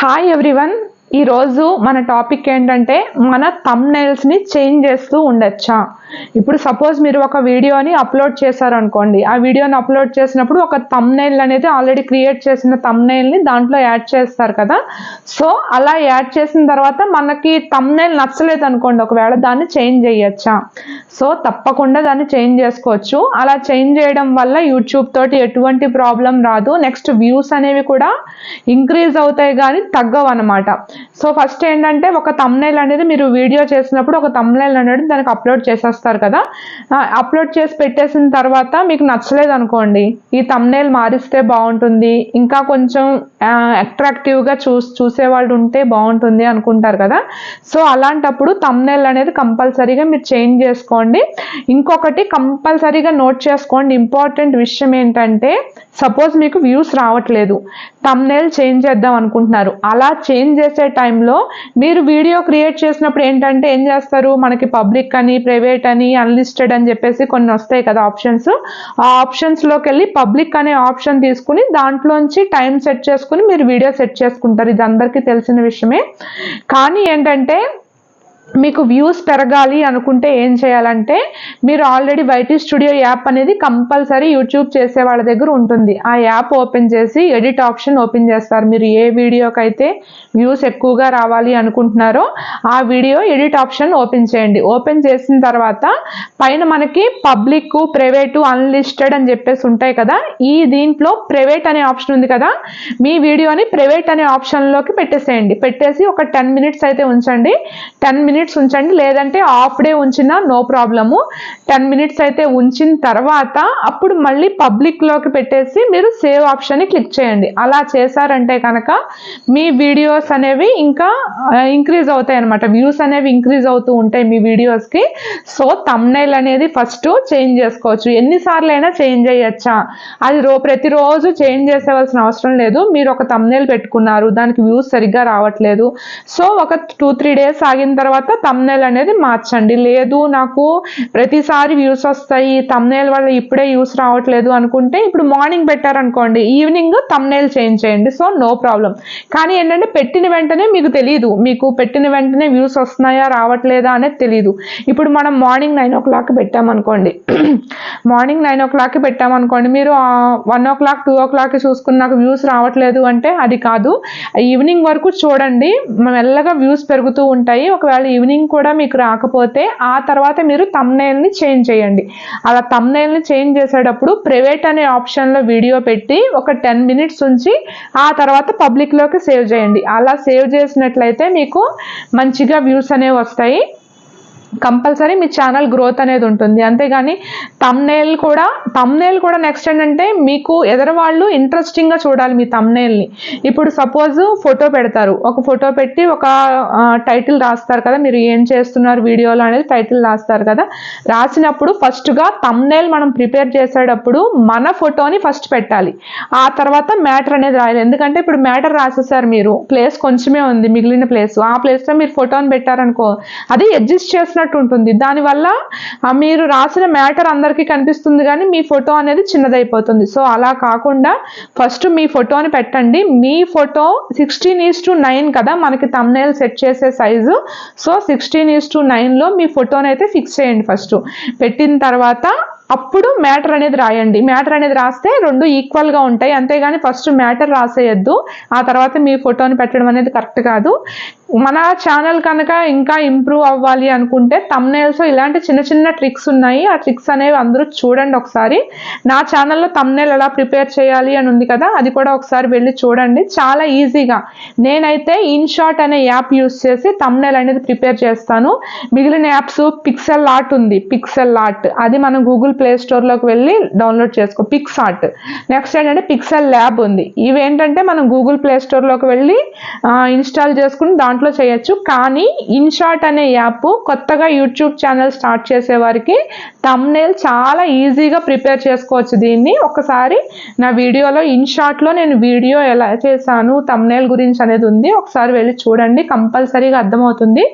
Hi everyone, ఈరోజు మన topic ఏంటంటే మన ని చేంజ్ చేస్తూ ఉండొచ్చా? ఇప్పుడు సపోజ్ మీరు ఒక వీడియోని అప్లోడ్ చేశారనుకోండి ఆ వీడియోని అప్లోడ్ చేసినప్పుడు ఒక తమ్నైల్ అనేది ఆల్రెడీ క్రియేట్ చేసిన తమ్నైల్ని దాంట్లో యాడ్ చేస్తారు కదా? సో అలా యాడ్ చేసిన తర్వాత మనకి తమ్నైల్ నచ్చలేదు అనుకోండి ఒకవేళ దాన్ని చేంజ్ చేయొచ్చా? సో తప్పకుండా దాన్ని చేంజ్ చేసుకోవచ్చు. అలా చేంజ్ చేయడం వల్ల యూట్యూబ్ తోటి ఎటువంటి ప్రాబ్లం రాదు. నెక్స్ట్ వ్యూస్ అనేవి కూడా ఇంక్రీజ్ అవుతాయి కానీ తగ్గవు అనమాట సో ఫస్ట్ ఏంటంటే ఒక తమ్నైల్ అనేది మీరు వీడియో చేసినప్పుడు ఒక తమ్నైల్ అనేది దానికి అప్లోడ్ చేసేస్తారు కదా. అప్లోడ్ చేసి పెట్టేసిన తర్వాత మీకు నచ్చలేదు అనుకోండి. ఈ తమ్నైల్ మారిస్తే బాగుంటుంది. ఇంకా కొంచెం అట్రాక్టివ్గా చూ చూసేవాళ్ళు ఉంటే బాగుంటుంది అనుకుంటారు కదా. సో అలాంటప్పుడు తమ్నైల్ అనేది కంపల్సరీగా మీరు చేంజ్ చేసుకోండి. ఇంకొకటి కంపల్సరీగా నోట్ చేసుకోండి. ఇంపార్టెంట్ విషయం ఏంటంటే సపోజ్ మీకు వ్యూస్ రావట్లేదు. తమ్నైల్ చేంజ్ చేద్దాం అనుకుంటున్నారు. అలా చేంజ్ చేసే టైంలో మీరు వీడియో క్రియేట్ చేసినప్పుడు ఏంటంటే ఏం చేస్తారు? మనకి పబ్లిక్ అని ప్రైవేట్ అని అన్లిస్టెడ్ అని చెప్పేసి కొన్ని వస్తాయి కదా ఆప్షన్స్. ఆ ఆప్షన్స్లోకి వెళ్ళి పబ్లిక్ అనే ఆప్షన్ తీసుకుని దాంట్లోంచి టైం సెట్ చేసుకుని మీరు వీడియో సెట్ చేసుకుంటారు. ఇది అందరికీ తెలిసిన విషయమే. కానీ ఏంటంటే మీకు వ్యూస్ పెరగాలి అనుకుంటే ఏం చేయాలంటే మీరు ఆల్రెడీ వైటీ స్టూడియో యాప్ అనేది కంపల్సరీ యూట్యూబ్ చేసే వాళ్ళ దగ్గర ఉంటుంది. ఆ యాప్ ఓపెన్ చేసి ఎడిట్ ఆప్షన్ ఓపెన్ చేస్తారు. మీరు ఏ వీడియోకైతే వ్యూస్ ఎక్కువగా రావాలి అనుకుంటున్నారో ఆ వీడియో ఎడిట్ ఆప్షన్ ఓపెన్ చేయండి. ఓపెన్ చేసిన తర్వాత పైన మనకి పబ్లిక్ ప్రైవేటు అన్లిస్టెడ్ అని చెప్పేసి ఉంటాయి కదా ఈ దీంట్లో ప్రైవేట్ అనే ఆప్షన్ ఉంది కదా మీ వీడియోని ప్రైవేట్ అనే ఆప్షన్లోకి పెట్టేసేయండి. పెట్టేసి ఒక టెన్ మినిట్స్ అయితే ఉంచండి. టెన్ మినిట్స్ మినిట్స్ ఉంచండి. లేదంటే హాఫ్ డే ఉంచినా నో ప్రాబ్లము. టెన్ మినిట్స్ అయితే ఉంచిన తర్వాత అప్పుడు మళ్ళీ పబ్లిక్లోకి పెట్టేసి మీరు సేవ్ ఆప్షన్ని క్లిక్ చేయండి. అలా చేశారంటే కనుక మీ వీడియోస్ అనేవి ఇంకా ఇంక్రీజ్ అవుతాయి అనమాట వ్యూస్ అనేవి ఇంక్రీజ్ అవుతూ ఉంటాయి మీ వీడియోస్కి సో తమ్నైల్ అనేది ఫస్ట్ చేంజ్ చేసుకోవచ్చు. ఎన్నిసార్లు అయినా చేంజ్ చేయొచ్చా? అది రో ప్రతిరోజు చేంజ్ చేసేవలసిన అవసరం లేదు. మీరు ఒక తమ్నైల్ పెట్టుకున్నారు. దానికి వ్యూస్ సరిగ్గా రావట్లేదు. సో ఒక టూ త్రీ డేస్ ఆగిన తర్వాత తమ్నేల్ అనేది మార్చండి. లేదు నాకు ప్రతిసారి వ్యూస్ వస్తాయి తమ్నేల్ వల్ల ఇప్పుడే యూస్ రావట్లేదు అనుకుంటే ఇప్పుడు మార్నింగ్ పెట్టారనుకోండి ఈవినింగ్ తమ్నేల్ చేంజ్ చేయండి. సో నో ప్రాబ్లం కానీ ఏంటంటే పెట్టిన వెంటనే మీకు తెలియదు మీకు పెట్టిన వెంటనే వ్యూస్ వస్తున్నాయా రావట్లేదా అనేది తెలియదు ఇప్పుడు మనం మార్నింగ్ నైన్ ఓ క్లాక్ పెట్టామనుకోండి మార్నింగ్ నైన్ ఓ క్లాక్ పెట్టామనుకోండి మీరు one o'clock two o'clock చూసుకున్నాక వ్యూస్ రావట్లేదు అంటే అది కాదు. ఈవినింగ్ వరకు చూడండి మెల్లగా వ్యూస్ పెరుగుతూ ఉంటాయి. ఒకవేళ ఈవినింగ్ కూడా మీకు రాకపోతే ఆ తర్వాత మీరు తమ్నైల్ని చేంజ్ చేయండి. అలా తమ్నైల్ని చేంజ్ చేసేటప్పుడు ప్రైవేట్ అనే ఆప్షన్లో వీడియో పెట్టి ఒక టెన్ మినిట్స్ ఉంచి ఆ తర్వాత పబ్లిక్లోకి సేవ్ చేయండి. అలా సేవ్ చేసినట్లయితే మీకు మంచిగా వ్యూస్ అనేవి వస్తాయి. కంపల్సరీ మీ ఛానల్ గ్రోత్ అనేది ఉంటుంది. అంతేగాని తమ్నేల్ కూడా తమ్నేల్ కూడా నెక్స్ట్ ఏంటంటే మీకు ఎదరవాళ్ళు ఇంట్రెస్టింగ్గా చూడాలి మీ తమ్నేల్ని ఇప్పుడు సపోజ్ ఫోటో పెడతారు. ఒక ఫోటో పెట్టి ఒక టైటిల్ రాస్తారు కదా మీరు ఏం చేస్తున్నారు వీడియోలో అనేది టైటిల్ రాస్తారు కదా. రాసినప్పుడు ఫస్ట్గా తమ్నేల్ మనం ప్రిపేర్ చేసేటప్పుడు మన ఫోటోని ఫస్ట్ పెట్టాలి. ఆ తర్వాత మ్యాటర్ అనేది రాయాలి. ఎందుకంటే ఇప్పుడు మ్యాటర్ రాసేసారు మీరు. ప్లేస్ కొంచెమే ఉంది మిగిలిన ప్లేస్ ఆ ప్లేస్లో మీరు ఫోటోని పెట్టారనుకో అది అడ్జస్ట్ చేసిన రాసినట్టు ఉంటుంది. దానివల్ల మీరు రాసిన మ్యాటర్ అందరికీ కనిపిస్తుంది కానీ మీ ఫోటో అనేది చిన్నదైపోతుంది. సో అలా కాకుండా ఫస్ట్ మీ ఫోటోని పెట్టండి. మీ photo sixteen is to nine కదా మనకి తమ్నేల్ సెట్ చేసే size. So sixteen is to నైన్లో మీ ఫోటోని అయితే ఫిక్స్ చేయండి ఫస్ట్. పెట్టిన తర్వాత అప్పుడు మ్యాటర్ అనేది రాయండి. మ్యాటర్ అనేది రాస్తే రెండు ఈక్వల్గా ఉంటాయి. అంతేగాని ఫస్ట్ మ్యాటర్ రాసేయద్దు. ఆ తర్వాత మీ ఫోటోని పెట్టడం అనేది కరెక్ట్ కాదు. మన ఛానల్ కనుక ఇంకా ఇంప్రూవ్ అవ్వాలి అనుకుంటే తమ్నేల్స్ ఇలాంటి చిన్న చిన్న ట్రిక్స్ ఉన్నాయి. ఆ ట్రిక్స్ అనేవి అందరూ చూడండి ఒకసారి. నా ఛానల్లో తమ్నేల్ ఎలా ప్రిపేర్ చేయాలి అని ఉంది కదా అది కూడా ఒకసారి వెళ్ళి చూడండి. చాలా ఈజీగా నేనైతే ఇన్షాట్ అనే యాప్ యూస్ చేసి తమ్నేల్ అనేది ప్రిపేర్ చేస్తాను. మిగిలిన యాప్స్ పిక్సెల్ ఆర్ట్ ఉంది. పిక్సెల్ ఆర్ట్ అది మనం గూగుల్ ప్లే స్టోర్లోకి వెళ్ళి డౌన్లోడ్ చేసుకో. పిక్స్ ఆర్ట్ నెక్స్ట్ ఏంటంటే పిక్సెల్ ల్యాబ్ ఉంది. ఇవేంటంటే మనం గూగుల్ ప్లే స్టోర్లోకి వెళ్ళి ఇన్స్టాల్ చేసుకుని దాంట్లో చేయొచ్చు. కానీ ఇన్షాట్ అనే యాప్ కొత్తగా యూట్యూబ్ ఛానల్ స్టార్ట్ చేసే వారికి తమ్నేల్ చాలా ఈజీగా ప్రిపేర్ చేసుకోవచ్చు దీన్ని. ఒకసారి నా వీడియోలో ఇన్షాట్లో నేను వీడియో ఎలా చేశాను తమ్నేల్ గురించి అనేది ఉంది. ఒకసారి వెళ్ళి చూడండి కంపల్సరీగా అర్థమవుతుంది.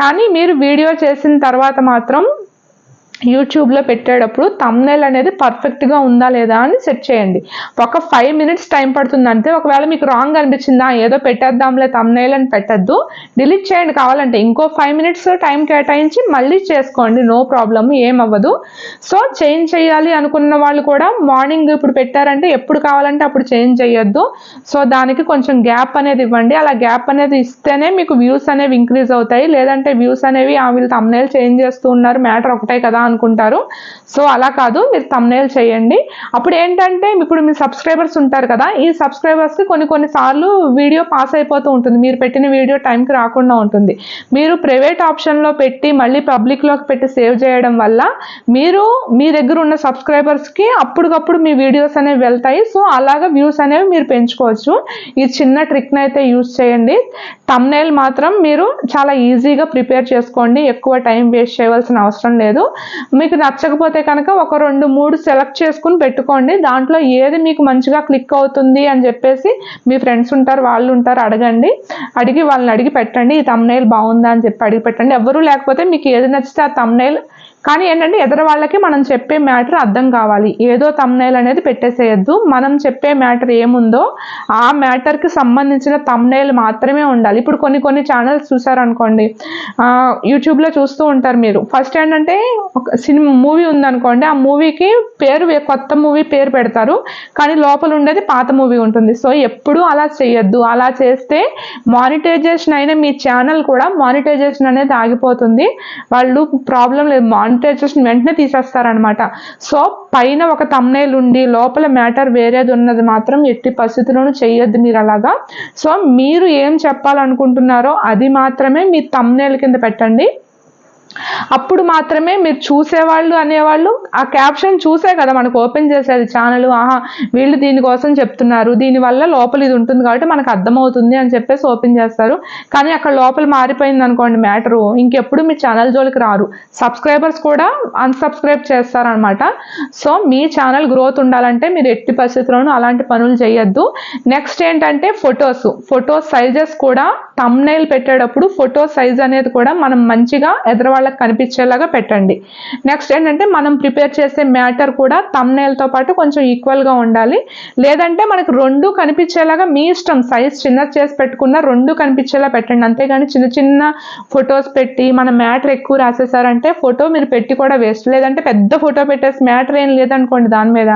కానీ మీరు వీడియో చేసిన తర్వాత మాత్రం యూట్యూబ్లో పెట్టేటప్పుడు తమ్నెల్ అనేది పర్ఫెక్ట్గా ఉందా లేదా అని సెట్ చేయండి. ఒక ఫైవ్ మినిట్స్ టైం పడుతుంది అంతే. ఒకవేళ మీకు రాంగ్ అనిపించిందా ఏదో పెట్టేద్దాంలే తమ్నెల్ అని పెట్టద్దు. డిలీట్ చేయండి. కావాలంటే ఇంకో ఫైవ్ మినిట్స్ టైం కేటాయించి మళ్ళీ చేసుకోండి. నో ప్రాబ్లమ్ ఏమవ్వదు సో చేంజ్ చేయాలి అనుకున్న వాళ్ళు కూడా మార్నింగ్ ఇప్పుడు పెట్టారంటే ఎప్పుడు కావాలంటే అప్పుడు చేంజ్ చేయొద్దు. సో దానికి కొంచెం గ్యాప్ అనేది ఇవ్వండి. అలా గ్యాప్ అనేది ఇస్తేనే మీకు వ్యూస్ అనేవి ఇంక్రీజ్ అవుతాయి. లేదంటే వ్యూస్ అనేవి ఆమె వీళ్ళు తమ్నైల్ చేంజ్ చేస్తూ ఉన్నారు. మ్యాటర్ ఒకటే కదా అనుకుంటారు. సో అలా కాదు మీరు తమ్నేల్ చేయండి. అప్పుడు ఏంటంటే ఇప్పుడు మీ సబ్స్క్రైబర్స్ ఉంటారు కదా ఈ సబ్స్క్రైబర్స్కి కొన్ని కొన్ని సార్లు వీడియో పాస్ అయిపోతూ ఉంటుంది. మీరు పెట్టిన వీడియో టైంకి రాకుండా ఉంటుంది. మీరు ప్రైవేట్ ఆప్షన్లో పెట్టి మళ్ళీ పబ్లిక్లోకి పెట్టి సేవ్ చేయడం వల్ల మీరు మీ దగ్గర ఉన్న సబ్స్క్రైబర్స్కి అప్పటికప్పుడు మీ వీడియోస్ అనేవి వెళ్తాయి. సో అలాగా వ్యూస్ అనేవి మీరు పెంచుకోవచ్చు. ఈ చిన్న ట్రిక్ని అయితే యూస్ చేయండి. తమ్నేల్ మాత్రం మీరు చాలా ఈజీగా ప్రిపేర్ చేసుకోండి. ఎక్కువ టైం వేస్ట్ చేయవలసిన అవసరం లేదు. మీకు నచ్చకపోతే కనుక ఒక రెండు మూడు సెలెక్ట్ చేసుకుని పెట్టుకోండి. దాంట్లో ఏది మీకు మంచిగా క్లిక్ అవుతుంది అని చెప్పేసి మీ ఫ్రెండ్స్ ఉంటారు వాళ్ళు ఉంటారు అడగండి. అడిగి వాళ్ళని అడిగి పెట్టండి. ఈ తమ్నైల్ బాగుందా అని చెప్పి అడిగి పెట్టండి. ఎవరు లేకపోతే మీకు ఏది నచ్చితే ఆ తమ్నైల్ కానీ ఏంటంటే ఎదర వాళ్ళకి మనం చెప్పే మ్యాటర్ అర్థం కావాలి. ఏదో తమ్నైల్ అనేది పెట్టేసేయద్దు. మనం చెప్పే మ్యాటర్ ఏముందో ఆ మ్యాటర్కి సంబంధించిన తమ్నైల్ మాత్రమే ఉండాలి. ఇప్పుడు కొన్ని కొన్ని ఛానల్స్ చూసారనుకోండి యూట్యూబ్లో చూస్తూ ఉంటారు మీరు. ఫస్ట్ ఏంటంటే ఒక సినిమా మూవీ ఉందనుకోండి ఆ మూవీకి పేరు కొత్త మూవీ పేరు పెడతారు. కానీ లోపల ఉండేది పాత మూవీ ఉంటుంది. సో ఎప్పుడూ అలా చేయొద్దు. అలా చేస్తే మానిటైజేషన్ అయిన మీ ఛానల్ కూడా మానిటైజేషన్ అనేది ఆగిపోతుంది. వాళ్ళు ప్రాబ్లం లేదు. మానిటైజేషన్ వెంటనే తీసేస్తారనమాట సో పైన ఒక తమ్నేల్ ఉండి లోపల మ్యాటర్ వేరేది ఉన్నది మాత్రం ఎట్టి పరిస్థితుల్లోనూ చేయొద్దు మీరు అలాగా. సో మీరు ఏం చెప్పాలనుకుంటున్నారో అది మాత్రమే మీ తమ్నేల్ కింద పెట్టండి. అప్పుడు మాత్రమే మీరు చూసేవాళ్ళు అనేవాళ్ళు ఆ క్యాప్షన్ చూసే కదా మనకు ఓపెన్ చేసేది ఛానల్ ఆహా వీళ్ళు దీనికోసం చెప్తున్నారు దీనివల్ల లోపల ఇది ఉంటుంది కాబట్టి మనకు అర్థమవుతుంది అని చెప్పేసి ఓపెన్ చేస్తారు. కానీ అక్కడ లోపల మారిపోయింది అనుకోండి మ్యాటరు ఇంకెప్పుడు మీ ఛానల్ జోలికి రారు. సబ్స్క్రైబర్స్ కూడా అన్సబ్స్క్రైబ్ చేస్తారనమాట. సో మీ ఛానల్ గ్రోత్ ఉండాలంటే మీరు ఎట్టి పరిస్థితుల్లోనూ అలాంటి పనులు చేయొద్దు. నెక్స్ట్ ఏంటంటే ఫొటోస్ ఫొటో సైజెస్ కూడా తమ్నైల్ పెట్టేటప్పుడు ఫొటో సైజ్ అనేది కూడా మనం మంచిగా ఎదురు వాళ్ళకి కనిపించేలాగా పెట్టండి. నెక్స్ట్ ఏంటంటే మనం ప్రిపేర్ చేసే మ్యాటర్ కూడా తమ్నేల్తో పాటు కొంచెం ఈక్వల్గా ఉండాలి. లేదంటే మనకు రెండు కనిపించేలాగా మీ ఇష్టం సైజ్ చిన్న చేసి పెట్టుకున్న రెండు కనిపించేలా పెట్టండి. అంతేగాని చిన్న చిన్న ఫొటోస్ పెట్టి మన మ్యాటర్ ఎక్కువ రాసేసారంటే ఫోటో మీరు పెట్టి కూడా వేస్ట్ లేదంటే పెద్ద ఫోటో పెట్టేసి మ్యాటర్ ఏం లేదనుకోండి దాని మీద.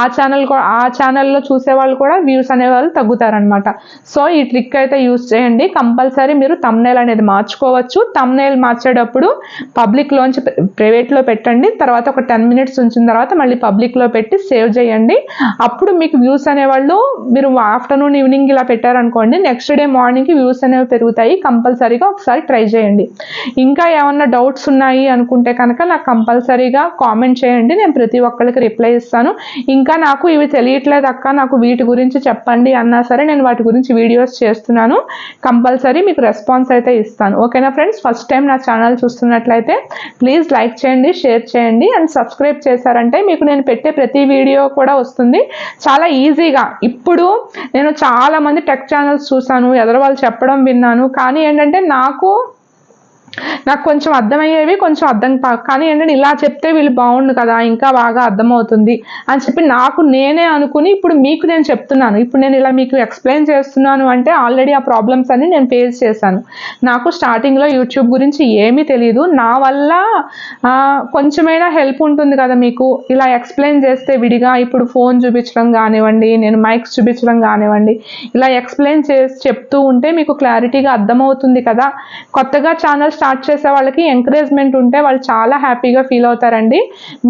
ఆ ఛానల్ ఆ ఛానల్లో చూసే వాళ్ళు కూడా వ్యూస్ అనేవాళ్ళు తగ్గుతారనమాట. సో ఈ ట్రిక్ అయితే యూస్ చేయండి. కంపల్సరీ మీరు తమ్నేల్ అనేది మార్చుకోవచ్చు. తమ్నేల్ మార్చేటప్పుడు పబ్లిక్లోంచి ప్రైవేట్లో పెట్టండి. తర్వాత ఒక టెన్ మినిట్స్ ఉంచిన తర్వాత మళ్ళీ పబ్లిక్లో పెట్టి సేవ్ చేయండి. అప్పుడు మీకు వ్యూస్ అనేవాళ్ళు మీరు ఆఫ్టర్నూన్ ఈవినింగ్ ఇలా పెట్టారనుకోండి నెక్స్ట్ డే మార్నింగ్కి వ్యూస్ అనేవి పెరుగుతాయి. కంపల్సరీగా ఒకసారి ట్రై చేయండి. ఇంకా ఏమన్నా డౌట్స్ ఉన్నాయి అనుకుంటే కనుక నాకు కంపల్సరీగా కామెంట్ చేయండి. నేను ప్రతి ఒక్కరికి రిప్లై ఇస్తాను. ఇంకా నాకు ఇవి తెలియట్లేదు అక్క నాకు వీటి గురించి చెప్పండి అన్నా సరే నేను వాటి గురించి వీడియోస్ చేస్తున్నాను. కంపల్సరీ మీకు రెస్పాన్స్ అయితే ఇస్తాను. ఓకేనా ఫ్రెండ్స్ ఫస్ట్ టైం నా ఛానల్ చూస్తున్నాను చూస్తున్నట్లయితే ప్లీజ్ లైక్ చేయండి షేర్ చేయండి అండ్ సబ్స్క్రైబ్ చేశారంటే మీకు నేను పెట్టే ప్రతి వీడియో కూడా వస్తుంది. చాలా ఈజీగా ఇప్పుడు నేను చాలా మంది టెక్ ఛానల్స్ చూశాను ఎదరు వాళ్ళు చెప్పడం విన్నాను. కానీ ఏంటంటే నాకు నాకు కొంచెం అర్థమయ్యేవి కొంచెం అర్థం కా- కానీ ఏంటంటే ఇలా చెప్తే వీళ్ళు బాగుండు కదా ఇంకా బాగా అర్థమవుతుంది అని చెప్పి నాకు నేనే అనుకుని ఇప్పుడు మీకు నేను చెప్తున్నాను. ఇప్పుడు నేను ఇలా మీకు ఎక్స్ప్లెయిన్ చేస్తున్నాను అంటే ఆల్రెడీ ఆ ప్రాబ్లమ్స్ అన్ని నేను ఫేస్ చేశాను. నాకు స్టార్టింగ్లో యూట్యూబ్ గురించి ఏమీ తెలియదు నా వల్ల కొంచెమైనా హెల్ప్ ఉంటుంది కదా మీకు. ఇలా ఎక్స్ప్లెయిన్ చేస్తే విడిగా ఇప్పుడు ఫోన్ చూపించడం కానివ్వండి నేను మైక్స్ చూపించడం కానివ్వండి ఇలా ఎక్స్ప్లెయిన్ చేసి చెప్తూ ఉంటే మీకు క్లారిటీగా అర్థమవుతుంది కదా. కొత్తగా ఛానల్ స్టార్ట్ చేసే వాళ్ళకి ఎంకరేజ్మెంట్ ఉంటే వాళ్ళు చాలా హ్యాపీగా ఫీల్ అవుతారండి.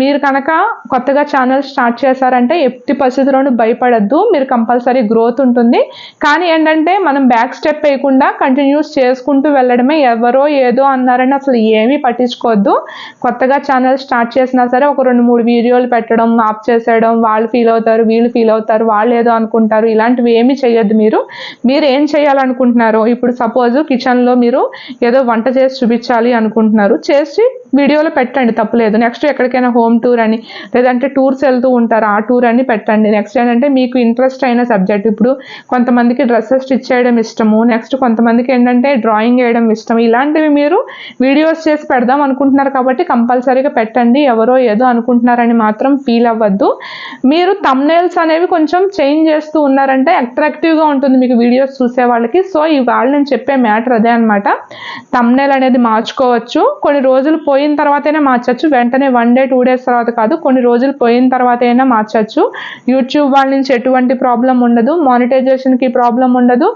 మీరు కనుక కొత్తగా ఛానల్ స్టార్ట్ చేశారంటే ఎట్టి పరిస్థితుల్లోనూ భయపడద్దు. మీరు కంపల్సరీ గ్రోత్ ఉంటుంది. కానీ ఏంటంటే మనం బ్యాక్ స్టెప్ వేయకుండా కంటిన్యూస్ చేసుకుంటూ వెళ్ళడమే ఎవరో ఏదో అన్నారని అసలు ఏమీ పట్టించుకోవద్దు. కొత్తగా ఛానల్ స్టార్ట్ చేసినా సరే ఒక రెండు మూడు వీడియోలు పెట్టడం ఆఫ్ చేసేయడం వాళ్ళు ఫీల్ అవుతారు వీళ్ళు ఫీల్ అవుతారు వాళ్ళు ఏదో అనుకుంటారు ఇలాంటివి ఏమీ చేయొద్దు మీరు. మీరు ఏం చేయాలనుకుంటున్నారో ఇప్పుడు సపోజ్ కిచెన్లో మీరు ఏదో వంట చేసి చూపించాలి అనుకుంటున్నారు. చేసి వీడియోలో పెట్టండి తప్పులేదు నెక్స్ట్ ఎక్కడికైనా హోమ్ టూర్ అని లేదంటే టూర్స్ వెళ్తూ ఉంటారు ఆ టూర్ అని పెట్టండి. నెక్స్ట్ ఏంటంటే మీకు ఇంట్రెస్ట్ అయిన సబ్జెక్ట్ ఇప్పుడు కొంతమందికి డ్రెస్సెస్ స్టిచ్ చేయడం ఇష్టము. నెక్స్ట్ కొంతమందికి ఏంటంటే డ్రాయింగ్ వేయడం ఇష్టం ఇలాంటివి మీరు వీడియోస్ చేసి పెడదాం అనుకుంటున్నారు కాబట్టి కంపల్సరీగా పెట్టండి. ఎవరో ఏదో అనుకుంటున్నారని మాత్రం ఫీల్ అవ్వద్దు. మీరు తమ్నేల్స్ అనేవి కొంచెం చేంజ్ చేస్తూ ఉన్నారంటే అట్రాక్టివ్గా ఉంటుంది మీకు వీడియోస్ చూసే వాళ్ళకి సో ఇవాళ నేను చెప్పే మ్యాటర్ అదే అనమాట తమ్నేల్ అనేది మార్చుకోవచ్చు. కొన్ని రోజులు పోయిన తర్వాతైనా మార్చచ్చు. వెంటనే వన్ డే టూ డేస్ తర్వాత కాదు కొన్ని రోజులు పోయిన తర్వాత అయినా మార్చచ్చు. యూట్యూబ్ వాళ్ళ నుంచి ఎటువంటి ప్రాబ్లం ఉండదు. మానిటైజేషన్కి ప్రాబ్లం ఉండదు.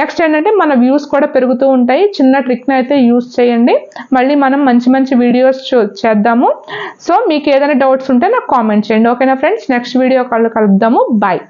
నెక్స్ట్ ఏంటంటే మన వ్యూస్ కూడా పెరుగుతూ ఉంటాయి. చిన్న ట్రిక్ని అయితే యూస్ చేయండి. మళ్ళీ మనం మంచి మంచి వీడియోస్ చేద్దాము. సో మీకు ఏదైనా డౌట్స్ ఉంటే నాకు కామెంట్ చేయండి. ఓకేనా ఫ్రెండ్స్ నెక్స్ట్ వీడియో కళ్ళు కలుద్దాము. బాయ్